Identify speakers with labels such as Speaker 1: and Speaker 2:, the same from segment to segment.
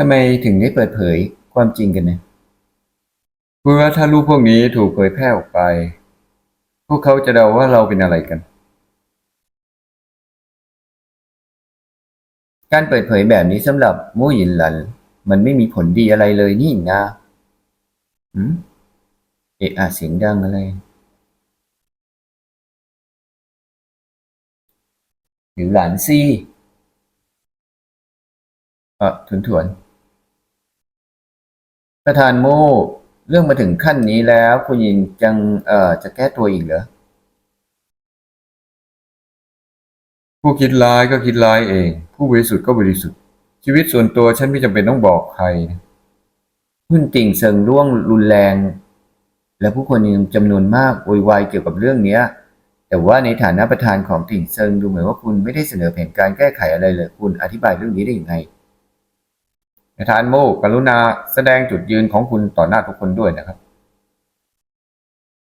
Speaker 1: ทำไมถึงได้เปิดเผยความจริงกันนะเพื่อถ้ารูปพวกนี้ถูกเผยแพร่ออกไป พวกเขาจะเดาว่าเราเป็นอะไรกัน การเปิดเผยแบบนี้สำหรับมู่หยินหลัน มันไม่มีผลดีอะไรเลยนี่นะหืมเอะอะเสียงดังอะไรหรือหลานซี่เออถวนถวนๆ ประธานโม่เรื่องมาถึงขั้นนี้แล้ว คุณยินยังเอ่อจะแก้ตัวอีกเหรอผู้คิดร้ายก็คิดร้ายเอง ผู้บริสุทธิ์ก็บริสุทธิ์ ชีวิตส่วนตัวฉันไม่จำเป็นต้องบอกใครนะหุ้นติ่งเซิงร่วงรุนแรง และผู้คนยังจำนวนมากโวยวายเกี่ยวกับเรื่องเนี้ยแต่ว่าในฐานะประธานของติ่งเซิงดูเหมือนว่าคุณไม่ได้เสนอแผนการแก้ไขอะไรเลย คุณอธิบายเรื่องนี้ได้ยังไง ประธานโมกรุณาแสดงจุดยืนของคุณต่อหน้าทุกคนด้วยนะครับ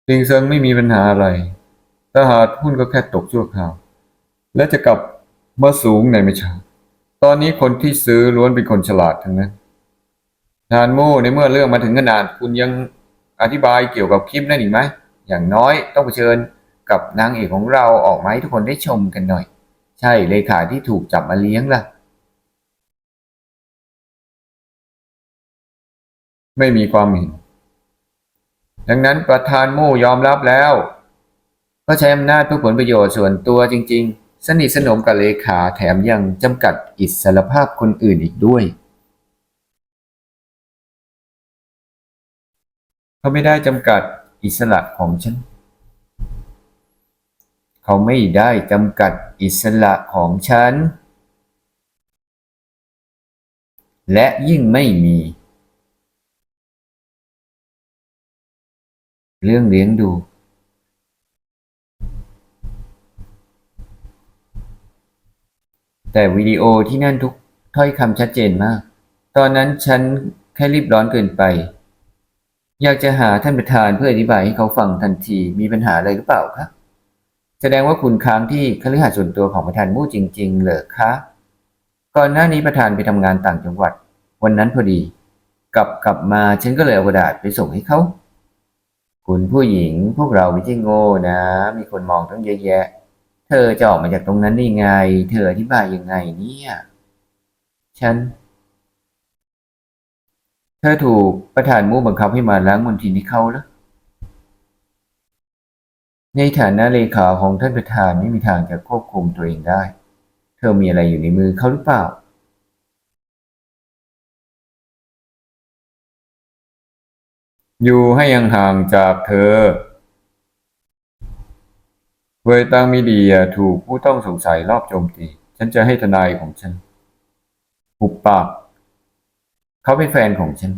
Speaker 1: ติ่งเซิงไม่มีปัญหาอะไรถ้าหาหุ้นก็แค่ตกชั่วคราว และจะกลับมาสูงในไม่ช้าตอนนี้คนที่ซื้อล้วนเป็นคนฉลาดทั้งนั้นทานโม่ในเมื่อเรื่องมาถึงขนาดคุณยังอธิบายเกี่ยวกับคลิปนั่นอีกไหม อย่างน้อยต้องเผชิญกับนางเอกของเราออกมาให้ทุกคนได้ชมกันหน่อย ใช่เลขาที่ถูกจับมาเลี้ยงล่ะ ไม่มีความเห็น ดังนั้นประธานโม่ยอมรับแล้ว ก็ใช้อำนาจเพื่อผลประโยชน์ส่วนตัวจริง ๆ สนิทสนมกับเลขาแถมยังจำกัดอิสรภาพคนอื่นอีกด้วยเขาไม่ได้จำกัดอิสระของฉัน เขาไม่ได้จำกัดอิสระของฉัน และยิ่งไม่มี เรื่องเลี้ยงดูแต่วิดีโอที่นั่นทุกถ้อยคำชัดเจนมาก ตอนนั้นฉันแค่รีบร้อนเกินไป อยากจะหาท่านประธานเพื่ออธิบายให้เขาฟังทันที มีปัญหาอะไรหรือเปล่าคะ แสดงว่าคุณค้างที่คฤหาสน์ส่วนตัวของประธานมู่จริง ๆ เหรอคะ ก่อนหน้านี้ประธานไปทำงานต่างจังหวัด วันนั้นพอดี กลับกลับมาฉันก็เลยเอากระดาษไปส่งให้เขา คุณผู้หญิงพวกเราไม่ใช่โง่นะ มีคนมองตั้งเยอะแยะ เธอจะออกมาจากตรงนั้นได้ไง เธออธิบายยังไงเนี่ย ฉัน เธอถูกประธานมู่บังคับให้มาล้างมลทินให้เขาแล้วในฐานะเลขาของท่านประธานไม่มีทางจะควบคุมตัวเองได้ เธอมีอะไรอยู่ในมือเขาหรือเปล่า อยู่ให้ยังห่างจากเธอเวยตังมีเดียถูกผู้ต้องสงสัยรอบโจมตี ฉันจะให้ทนายของฉันหุบปาก เขาเป็นแฟนของฉัน